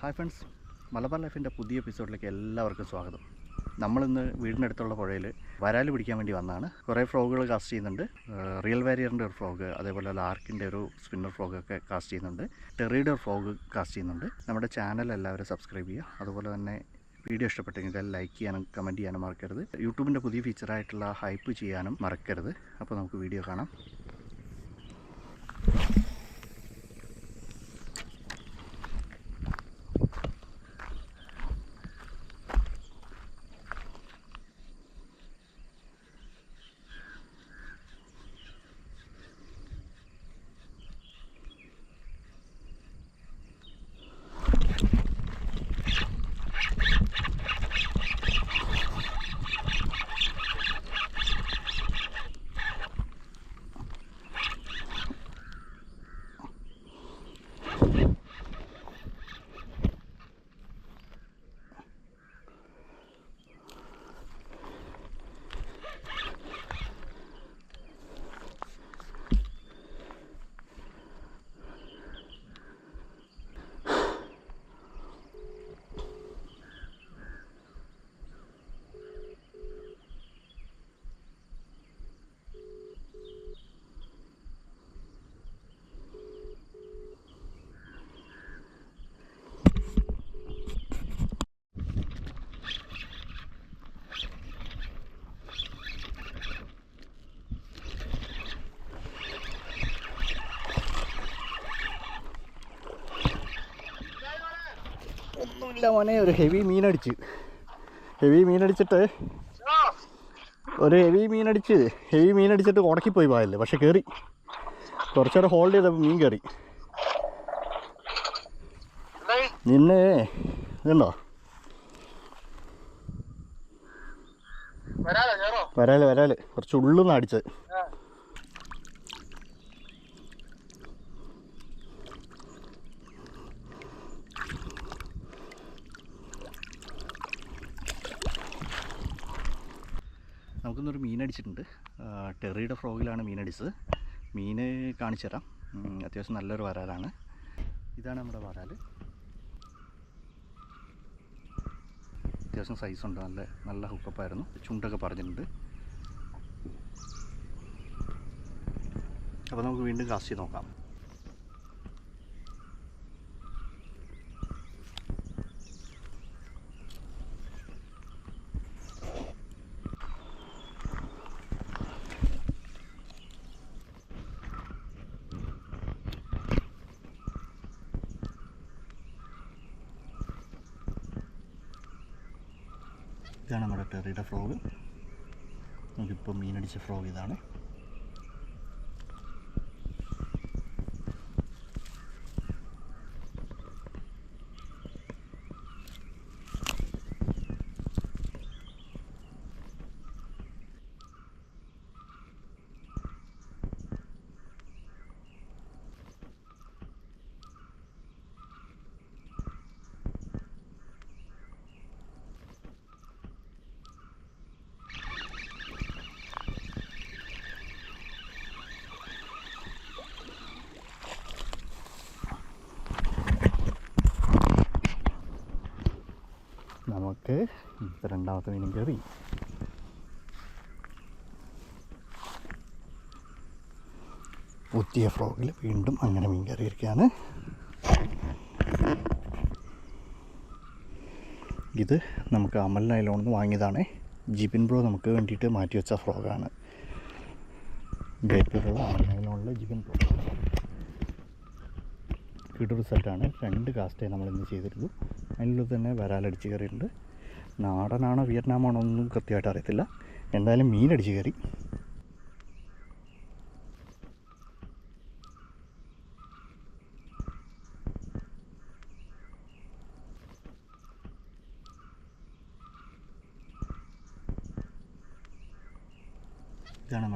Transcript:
Hi friends. Malabar ലൈഫിന്റെ പുതിയ എപ്പിസോഡിലേക്ക് എല്ലാവർക്കും സ്വാഗതം. നമ്മളിന്ന് വീടിനടുത്തുള്ള പുഴയിൽ വരാൽ പിടിക്കാൻ വേണ്ടി വന്നതാണ് കുറേ ഫ്രോഗുകൾ കാസ്റ്റ് ചെയ്യുന്നുണ്ട്. റിയൽ വാരിയറിന്റെ ഒരു ഫ്രോഗ് അതേപോലെ ലാർക്കിന്റെ ഒരു സ്പിന്നർ ഫ്രോഗ് ഒക്കെ കാസ്റ്റ് ചെയ്യുന്നുണ്ട്. ടെറിയുടെ ഒരു ഫ്രോഗ് കാസ്റ്റ് ചെയ്യുന്നുണ്ട്. നമ്മുടെ ചാനൽ എല്ലാവരും സബ്സ്ക്രൈബ് ചെയ്യുക. അതുപോലെ തന്നെ വീഡിയോ ഇഷ്ടപ്പെട്ടെങ്കിൽ ലൈക്ക് ചെയ്യാനും കമന്റ് ചെയ്യാനും മറക്കരുത്. യൂട്യൂബിന്റെ പുതിയ ഫീച്ചറായിട്ടുള്ള ഹൈപ്പ് ചെയ്യാനും മറക്കരുത്. അപ്പോൾ നമുക്ക് വീഡിയോ കാണാം. ഒന്നുമില്ല മോനെ ഒരു ഹെവി മീനടിച്ച്. ഹെവി മീനടിച്ചിട്ട് ഒരു ഹെവി മീനടിച്ച് ഹെവി മീനടിച്ചിട്ട് ഉടക്കി പോയി പോയല്ലേ പക്ഷെ കയറി കുറച്ചൊരു ഹോൾഡ് ചെയ്തപ്പോൾ മീൻ കയറി നിന്നെ ഇതുണ്ടോ? വരാലോ വരാൽ കുറച്ച് ഉള്ളുന്ന് അടിച്ചത്. നമുക്കിന്നൊരു മീനടിച്ചിട്ടുണ്ട് ടെറിയുടെ ഫ്രോഗിലാണ് മീൻ കാണിച്ചു തരാം. അത്യാവശ്യം നല്ലൊരു വരാലാണ്. ഇതാണ് നമ്മുടെ വരാൽ അത്യാവശ്യം ഉണ്ട്. നല്ല നല്ല ഹുക്കപ്പായിരുന്നു ചുണ്ടൊക്കെ പറഞ്ഞിട്ടുണ്ട്. അപ്പോൾ നമുക്ക് വീണ്ടും കാസ്റ്റ് ചെയ്ത് നോക്കാം. ഇതാണ് നമ്മുടെ ടെറിയുടെ ഫ്രോഗ്. നമുക്കിപ്പോൾ മീനടിച്ച ഫ്രോഗ് ഇതാണ്. നമുക്ക് രണ്ടാമത്തെ മീനും കയറി. ഉത്തിയ ഫ്രോഗിൽ വീണ്ടും അങ്ങനെ മീൻ കയറിയിരിക്കുകയാണ്. ഇത് നമുക്ക് അമൽ നൈലോണിൽ നിന്ന് വാങ്ങിയതാണ്. ജിബിൻ ബ്രോ നമുക്ക് വേണ്ടിയിട്ട് മാറ്റി വെച്ച ഫ്രോഗാണ്. ബേപ്പിലുള്ള അമൽ നൈലോണിലെ ജിബിൻ ബ്രോ. കിട്ടു റിസൾട്ടാണ് രണ്ട് കാസ്റ്റേ നമ്മൾ ഇന്ന് അതിനുള്ളിൽ തന്നെ വരാലടിച്ച് കയറിയിട്ടുണ്ട്. നാടനാണോ വിയറ്റ്നാമാണോ ഒന്നും കൃത്യമായിട്ട് അറിയത്തില്ല. എന്തായാലും മീനടിച്ച് കയറി. ഇതാണ്